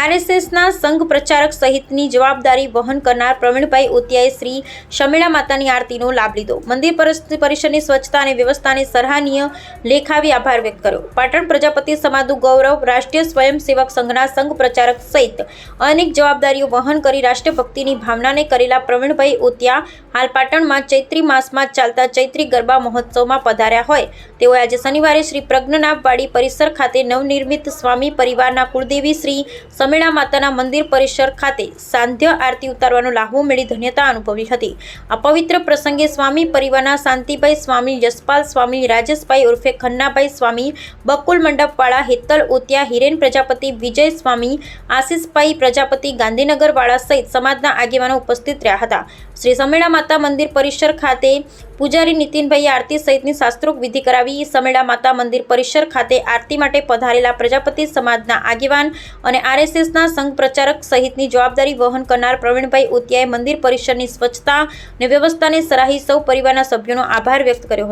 આરએસએસના સંઘ પ્રચારક સહિતની જવાબદારી વહન કરનાર પ્રવીણભાઈ ઓતિયાએ શ્રી શમેળા માતાની આરતીનો લાભ લીધો. મંદિર પરિષદની સ્વચ્છતા અને વ્યવસ્થાને સરાહનીય લેખાવી આભાર વ્યક્ત કર્યો. પાટણ પ્રજાપતિ સમાજનું ગૌરવ રાષ્ટ્રીય સ્વયંસેવક સંઘના સંઘ પ્રચારક સહિત અનેક જવાબદારીઓ વહન કરી રાષ્ટ્રભક્તિની ભાવનાને કરેલા પ્રવીણભાઈ ઓતિયા હાલ પાટણમાં ચૈત્રી માસમાં ચાલતા ચૈત્રી ગરબા મહોત્સવમાં પધાર્યા હોય. તેઓ આજે શનિવારે શ્રી પ્રજ્ઞનાભવાડી પરિસર ખાતે નવનિર્મિત સ્વામી પરિવારના કુળદેવી શ્રી સમેળા માતાના મંદિર પરિસર ખાતે સાંધ્ય આરતી ઉતારવાનો લાહવો મેળી ધન્યતા અનુભવી હતી. આ પવિત્ર પ્રસંગે સ્વામી પરિવારના શાંતિભાઈ, સ્વામી યશપાલ સ્વામી રાજેશભાઈ ઉર્ફે ખન્નાભાઈ, સ્વામી બકુલ મંડપવાળા હેતલ ઓતિયા હિરેન પ્રજાપતિ, વિજય સ્વામી, આશીષભાઈ પ્રજાપતિ, ગાંધીનગરવાળા સહિત સમાજના આગેવાનો ઉપસ્થિત રહ્યા હતા. શ્રી સમેળા માતા મંદિર પરિસર ખાતે પૂજારી નીતિનભાઈએ આરતી સહિતની શાસ્ત્રોક્ત વિધિ કરાવી સમેળા માતા મંદિર પરિસર ખાતે આરતી માટે પધારેલા પ્રજાપતિ સમાજના આગેવાન અને આરએસએસના સંઘ પ્રચારક સહિતની જવાબદારી વહન કરનાર પ્રવીણભાઈ ઉતિયાએ મંદિર પરિસરની સ્વચ્છતા અને વ્યવસ્થાને સરાહી સૌ પરિવારના સભ્યોનો આભાર વ્યક્ત કર્યો હતો.